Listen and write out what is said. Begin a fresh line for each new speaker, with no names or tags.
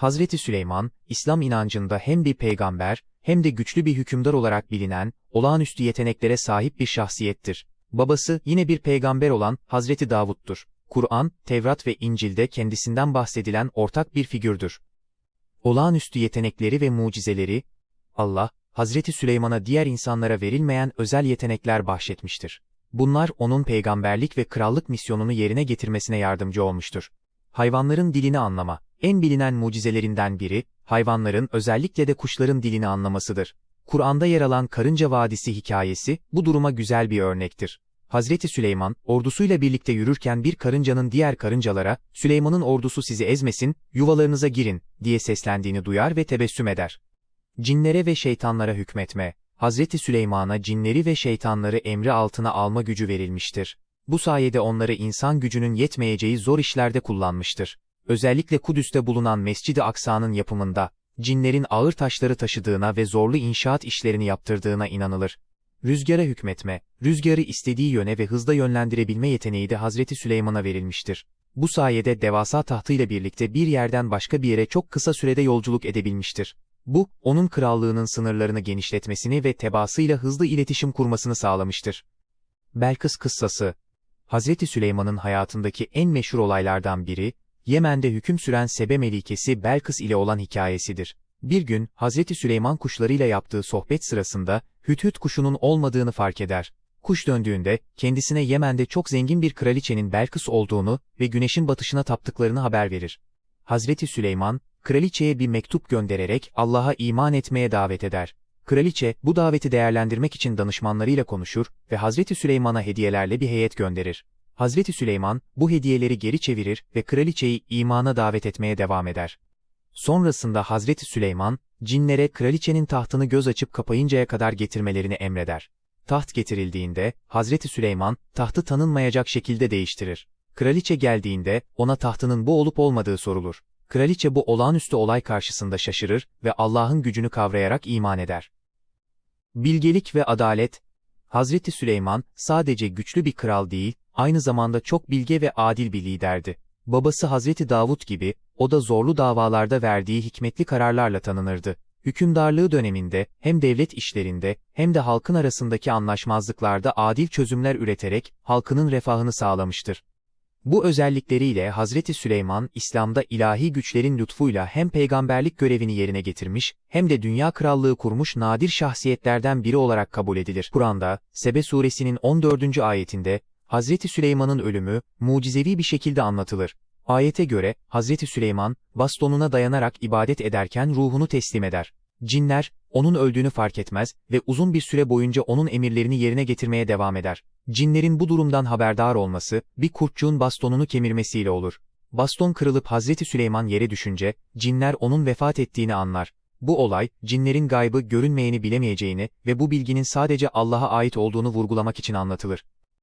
Hazreti Süleyman, İslam inancında hem bir peygamber, hem de güçlü bir hükümdar olarak bilinen, olağanüstü yeteneklere sahip bir şahsiyettir. Babası yine bir peygamber olan Hazreti Davud'dur. Kur'an, Tevrat ve İncil'de kendisinden bahsedilen ortak bir figürdür. Olağanüstü yetenekleri ve mucizeleri, Allah, Hazreti Süleyman'a diğer insanlara verilmeyen özel yetenekler bahşetmiştir. Bunlar onun peygamberlik ve krallık misyonunu yerine getirmesine yardımcı olmuştur. Hayvanların dilini anlama, en bilinen mucizelerinden biri, hayvanların özellikle de kuşların dilini anlamasıdır. Kur'an'da yer alan Karınca Vadisi hikayesi, bu duruma güzel bir örnektir. Hazreti Süleyman, ordusuyla birlikte yürürken bir karıncanın diğer karıncalara, Süleyman'ın ordusu sizi ezmesin, yuvalarınıza girin, diye seslendiğini duyar ve tebessüm eder. Cinlere ve şeytanlara hükmetme, Hazreti Süleyman'a cinleri ve şeytanları emri altına alma gücü verilmiştir. Bu sayede onları insan gücünün yetmeyeceği zor işlerde kullanmıştır. Özellikle Kudüs'te bulunan Mescid-i Aksa'nın yapımında, cinlerin ağır taşları taşıdığına ve zorlu inşaat işlerini yaptırdığına inanılır. Rüzgara hükmetme, rüzgarı istediği yöne ve hızda yönlendirebilme yeteneği de Hazreti Süleyman'a verilmiştir. Bu sayede devasa tahtıyla birlikte bir yerden başka bir yere çok kısa sürede yolculuk edebilmiştir. Bu, onun krallığının sınırlarını genişletmesini ve tebaasıyla hızlı iletişim kurmasını sağlamıştır. Belkıs Kıssası Hazreti Süleyman'ın hayatındaki en meşhur olaylardan biri, Yemen'de hüküm süren Sebe Melikesi Belkıs ile olan hikayesidir. Bir gün, Hazreti Süleyman kuşlarıyla yaptığı sohbet sırasında, hüthüt kuşunun olmadığını fark eder. Kuş döndüğünde, kendisine Yemen'de çok zengin bir kraliçenin Belkıs olduğunu ve güneşin batışına taptıklarını haber verir. Hazreti Süleyman, kraliçeye bir mektup göndererek Allah'a iman etmeye davet eder. Kraliçe, bu daveti değerlendirmek için danışmanlarıyla konuşur ve Hazreti Süleyman'a hediyelerle bir heyet gönderir. Hazreti Süleyman, bu hediyeleri geri çevirir ve kraliçeyi imana davet etmeye devam eder. Sonrasında Hazreti Süleyman, cinlere kraliçenin tahtını göz açıp kapayıncaya kadar getirmelerini emreder. Taht getirildiğinde, Hazreti Süleyman, tahtı tanınmayacak şekilde değiştirir. Kraliçe geldiğinde, ona tahtının bu olup olmadığı sorulur. Kraliçe bu olağanüstü olay karşısında şaşırır ve Allah'ın gücünü kavrayarak iman eder. Bilgelik ve adalet Hazreti Süleyman, sadece güçlü bir kral değil, aynı zamanda çok bilge ve adil bir liderdi. Babası Hazreti Davud gibi, o da zorlu davalarda verdiği hikmetli kararlarla tanınırdı. Hükümdarlığı döneminde, hem devlet işlerinde, hem de halkın arasındaki anlaşmazlıklarda adil çözümler üreterek, halkının refahını sağlamıştır. Bu özellikleriyle Hazreti Süleyman, İslam'da ilahi güçlerin lütfuyla hem peygamberlik görevini yerine getirmiş, hem de dünya krallığı kurmuş nadir şahsiyetlerden biri olarak kabul edilir. Kur'an'da, Sebe suresinin 14. ayetinde, Hazreti Süleyman'ın ölümü, mucizevi bir şekilde anlatılır. Ayete göre, Hazreti Süleyman, bastonuna dayanarak ibadet ederken ruhunu teslim eder. Cinler, onun öldüğünü fark etmez ve uzun bir süre boyunca onun emirlerini yerine getirmeye devam eder. Cinlerin bu durumdan haberdar olması, bir kurtçuğun bastonunu kemirmesiyle olur. Baston kırılıp Hazreti Süleyman yere düşünce, cinler onun vefat ettiğini anlar. Bu olay, cinlerin gaybı görünmeyeni bilemeyeceğini ve bu bilginin sadece Allah'a ait olduğunu vurgulamak için anlatılır.